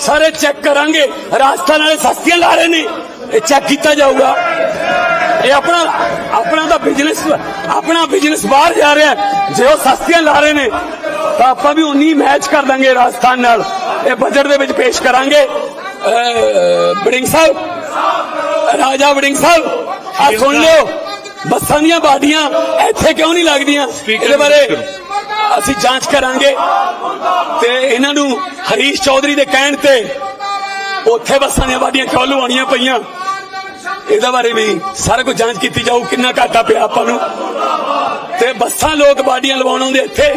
ਸਾਰੇ ਚੈੱਕ ਕਰਾਂਗੇ। ਰਾਜਸਥਾਨ ਵਾਲੇ ਸਸਤੀਆਂ ਲਾ ਰਹੇ ਨੇ। ਇਹ ਚੈੱਕ ਕੀਤਾ ਜਾਊਗਾ। ਇਹ ਆਪਣਾ ਆਪਣਾ ਤਾਂ ਬਿਜ਼ਨਸ ਆਪਣਾ ਬਿਜ਼ਨਸ ਬਾਹਰ ਜਾ ਰਿਹਾ। ਜੇ ਉਹ ਸਸਤੀਆਂ ਲਾ ਰਹੇ ਨੇ ਤਾਂ ਆਪਾਂ ਵੀ ਉਨੀ ਮੈਚ ਕਰ ਦਾਂਗੇ ਰਾਜਸਥਾਨ ਨਾਲ। ਇਹ ਬਜਟ ਦੇ ਵਿੱਚ ਪੇਸ਼ ਕਰਾਂਗੇ। ਬੜਿੰਗ ਸਾਹਿਬ। ਰਾਜਾ ਵੜਿੰਗ ਸਾਹਿਬ ਆ ਸੁਣ ਲਿਓ। ਬੱਸਾਂ ਦੀਆਂ ਬਾਡੀਆਂ ਇੱਥੇ ਕਿਉਂ ਨਹੀਂ ਲੱਗਦੀਆਂ? ਇਹਦੇ ਬਾਰੇ ਅਸੀਂ ਜਾਂਚ ਕਰਾਂਗੇ। ਤੇ ਇਹਨਾਂ ਨੂੰ ਹਰੀਸ਼ ਚੌਧਰੀ ਦੇ ਕਹਿਣ ਤੇ ਉੱਥੇ ਬੱਸਾਂ ਦੀਆਂ ਬਾਡੀਆਂ ਕਿਉਂ ਲਵਾਉਣੀਆਂ ਪਈਆਂ? ਇਹਦੇ ਬਾਰੇ ਵੀ ਸਾਰਾ ਕੁਝ ਜਾਂਚ ਕੀਤੀ ਜਾਊ, ਕਿੰਨਾ ਘਾਟਾ ਪਿਆ ਆਪਾਂ ਨੂੰ। ਤੇ ਬੱਸਾਂ ਲੋਕ ਵਾਡੀਆਂ ਲਵਾਉਣ ਆਉਂਦੇ ਇੱਥੇ।